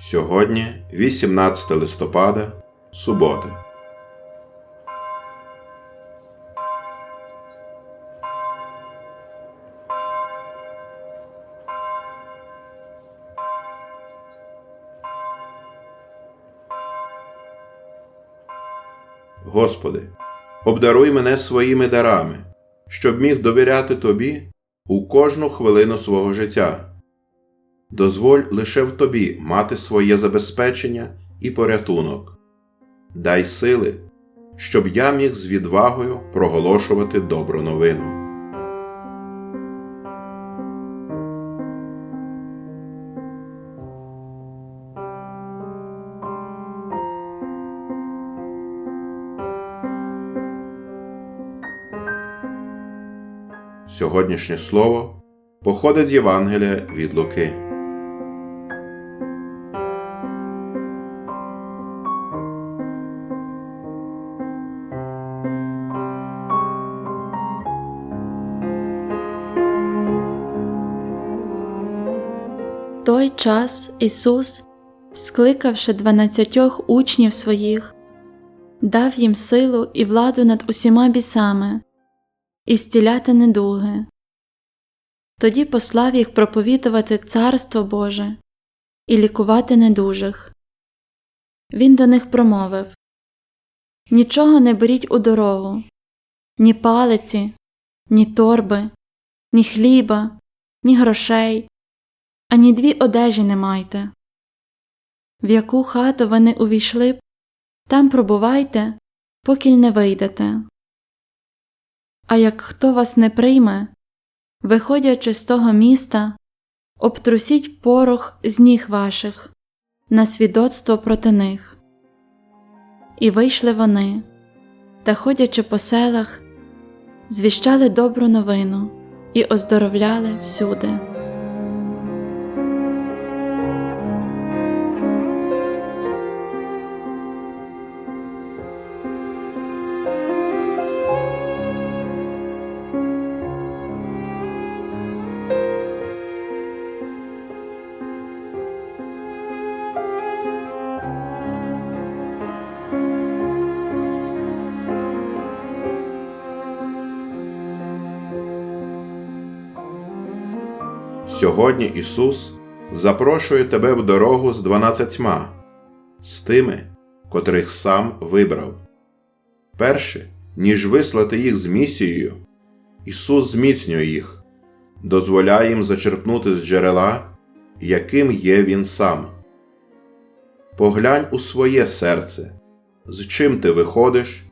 Сьогодні 18 листопада, субота. Господи, обдаруй мене своїми дарами, щоб міг довіряти Тобі у кожну хвилину свого життя. Дозволь лише в Тобі мати своє забезпечення і порятунок. Дай сили, щоб я міг з відвагою проголошувати добру новину. Сьогоднішнє слово походить з Євангелія від Луки. Той час Ісус, скликавши дванадцятьох учнів своїх, дав їм силу і владу над усіма бісами і зціляти недуги. Тоді послав їх проповідувати Царство Боже і лікувати недужих. Він до них промовив Нічого не беріть у дорогу, ні палиці, ні торби, ні хліба, ні грошей, ані дві одежі не майте. В яку хату ви не увійшли б, там пробувайте, поки не вийдете. А як хто вас не прийме, виходячи з того міста, обтрусіть порох з ніг ваших на свідоцтво проти них. І вийшли вони, та, ходячи по селах, звіщали добру новину і оздоровляли всюди. Сьогодні Ісус запрошує тебе в дорогу з дванадцятьма, з тими, котрих сам вибрав. Перше, ніж вислати їх з місією, Ісус зміцнює їх, дозволяє їм зачерпнути з джерела, яким є Він сам. Поглянь у своє серце, з чим ти виходиш,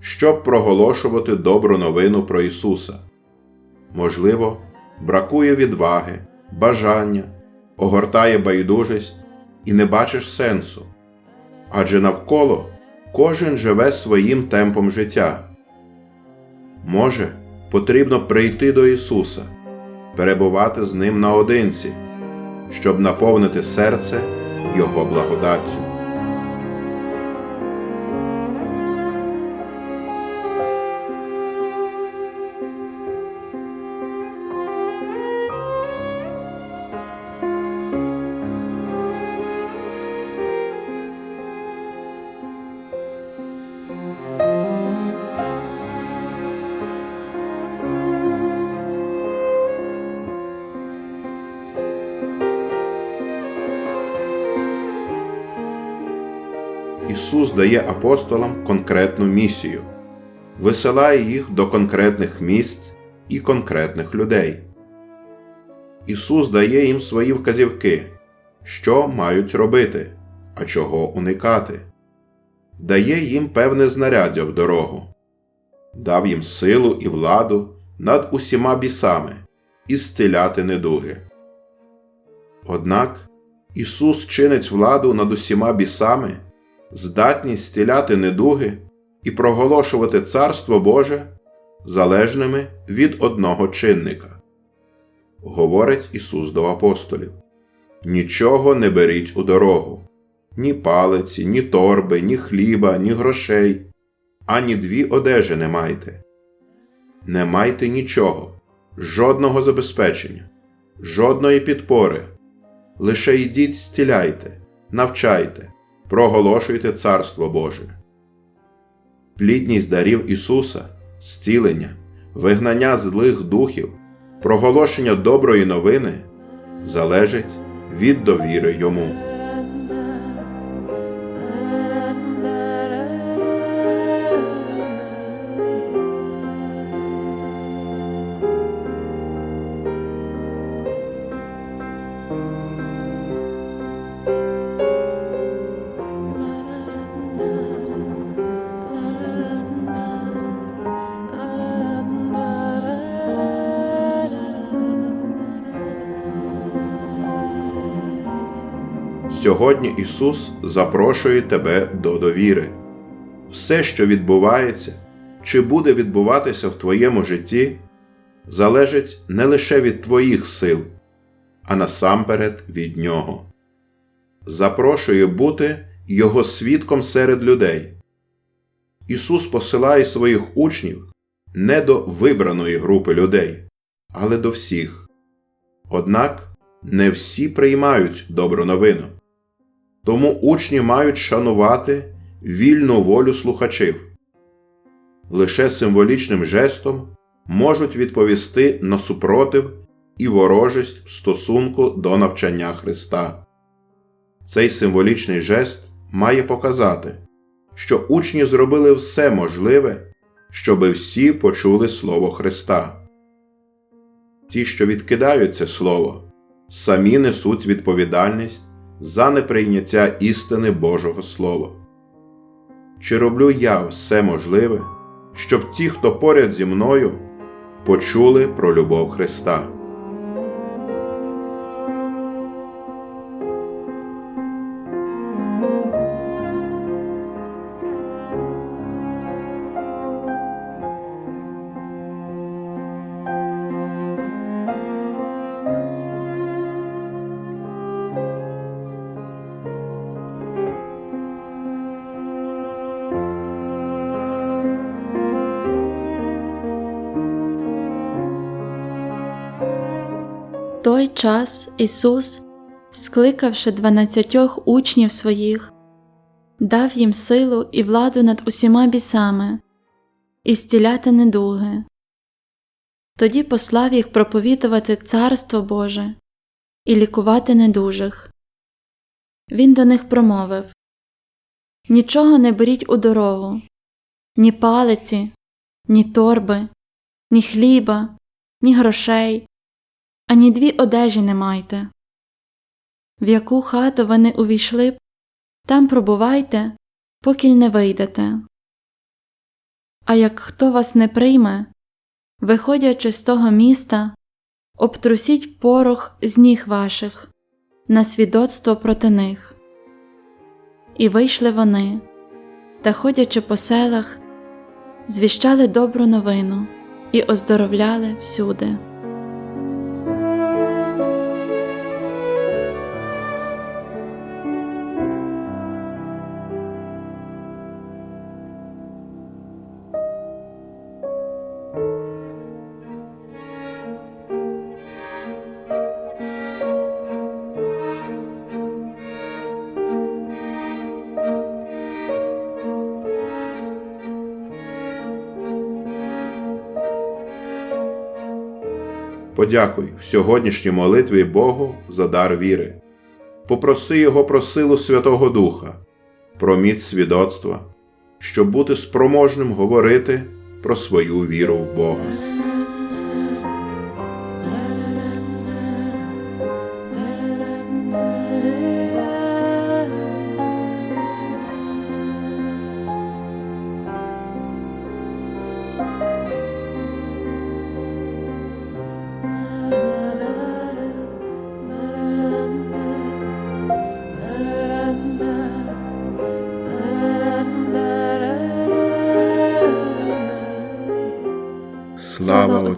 щоб проголошувати добру новину про Ісуса. Можливо, бракує відваги, бажання, огортає байдужість і не бачиш сенсу. Адже навколо кожен живе своїм темпом життя. Може, потрібно прийти до Ісуса, перебувати з Ним наодинці, щоб наповнити серце Його благодаттю. Ісус дає апостолам конкретну місію, висилає їх до конкретних місць і конкретних людей. Ісус дає їм свої вказівки, що мають робити, а чого уникати, дає їм певне знаряддя в дорогу, дав їм силу і владу над усіма бісами і зціляти недуги. Однак Ісус чинить владу над усіма бісами здатність стіляти недуги і проголошувати Царство Боже залежними від одного чинника. Говорить Ісус до апостолів. Нічого не беріть у дорогу, ні палиці, ні торби, ні хліба, ні грошей, ані дві одежі не майте. Не майте нічого, жодного забезпечення, жодної підпори, лише йдіть стіляйте навчайте, проголошуйте Царство Боже. Плідність дарів Ісуса, зцілення, вигнання злих духів, проголошення доброї новини залежить від довіри Йому. Сьогодні Ісус запрошує тебе до довіри. Все, що відбувається чи буде відбуватися в твоєму житті, залежить не лише від твоїх сил, а насамперед від Нього. Запрошує бути Його свідком серед людей. Ісус посилає своїх учнів не до вибраної групи людей, але до всіх. Однак не всі приймають добру новину. Тому учні мають шанувати вільну волю слухачів. Лише символічним жестом можуть відповісти на супротив і ворожість в стосунку до навчання Христа. Цей символічний жест має показати, що учні зробили все можливе, щоби всі почули Слово Христа. Ті, що відкидають це Слово, самі несуть відповідальність за неприйняття істини Божого Слова. Чи роблю я все можливе, щоб ті, хто поряд зі мною, почули про любов Христа? Той час Ісус, скликавши дванадцятьох учнів своїх, дав їм силу і владу над усіма бісами і стіляти недуги. Тоді послав їх проповідувати Царство Боже і лікувати недужих. Він до них промовив Нічого не беріть у дорогу, ні палиці, ні торби, ні хліба, ні грошей ані дві одежі не майте. В яку хату ви не увійшли б, там пробувайте, поки не вийдете. А як хто вас не прийме, виходячи з того міста, обтрусіть порох з ніг ваших на свідоцтво проти них. І вийшли вони, та, ходячи по селах, звіщали добру новину і оздоровляли всюди. Подякуй в сьогоднішній молитві Богу за дар віри. Попроси Його про силу Святого Духа, про міць свідоцтва, щоб бути спроможним говорити про свою віру в Бога.